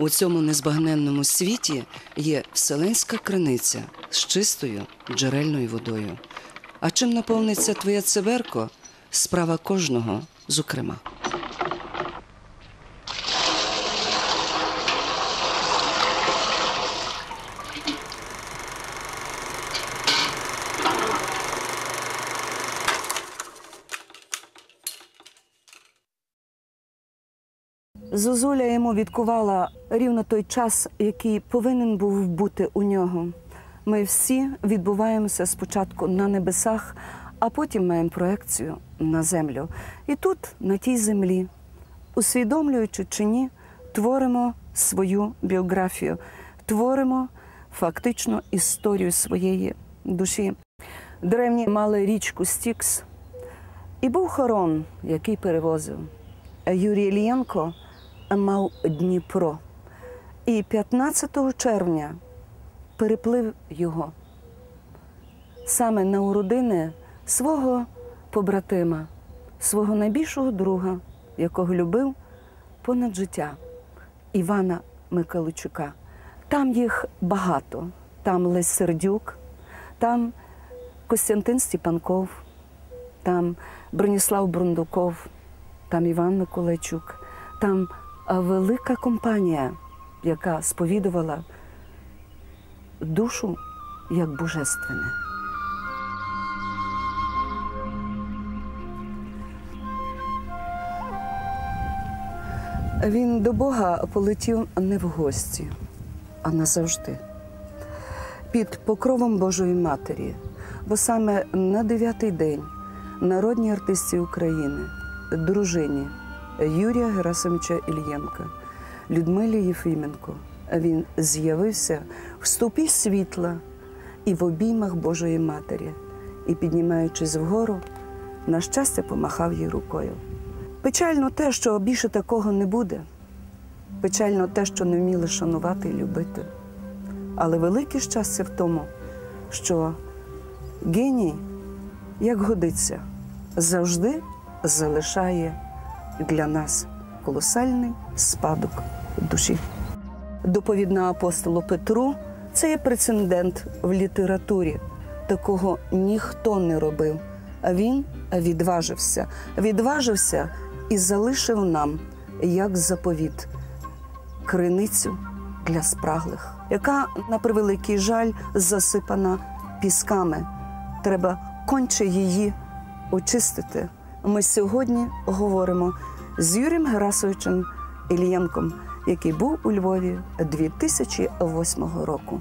У цьому незбагненному світі є вселенська криниця з чистою джерельною водою. А чим наповниться твоє циберко справа кожного, зокрема. Зозуля йому відкувала рівно той час, який повинен був бути у нього. Ми всі відбуваємося спочатку на небесах, а потім маємо проекцію на землю. І тут, на тій землі, усвідомлюючи чи ні, творимо свою біографію, творимо фактично історію своєї душі. Древні мали річку Стікс, і був хорон, який перевозив. Юрій Ільєнко мав Дніпро. І 15 червня переплив його саме на уродини свого побратима, свого найбільшого друга, якого любив понад життя Івана Миколичука. Там їх багато. Там Лесь Сердюк, там Костянтин Степанков, там Броніслав Брундуков, там Іван Миколайчук, там велика компанія, яка сповідувала душу як божественне. Він до Бога полетів не в гості, а назавжди. Під покровом Божої Матері, бо саме на дев'ятий день народній артисті України, дружині Юрія Герасимовича Ільєнка, Людмилі Єфіменко, він з'явився в ступі світла і в обіймах Божої Матері, і, піднімаючись вгору, на щастя помахав їй рукою. Печально те, що більше такого не буде. Печально те, що не вміли шанувати і любити. Але велике щастя в тому, що геній, як годиться, завжди залишає для нас колосальний спадок душі. Доповідна апостолу Петру це є прецедент в літературі. Такого ніхто не робив. А він відважився, відважився і залишив нам як заповіт криницю для спраглих, яка, на превеликий жаль, засипана пісками. Треба конче її очистити. Ми сьогодні говоримо з Юрієм Герасовичем Ільєнком, який був у Львові 2008 року.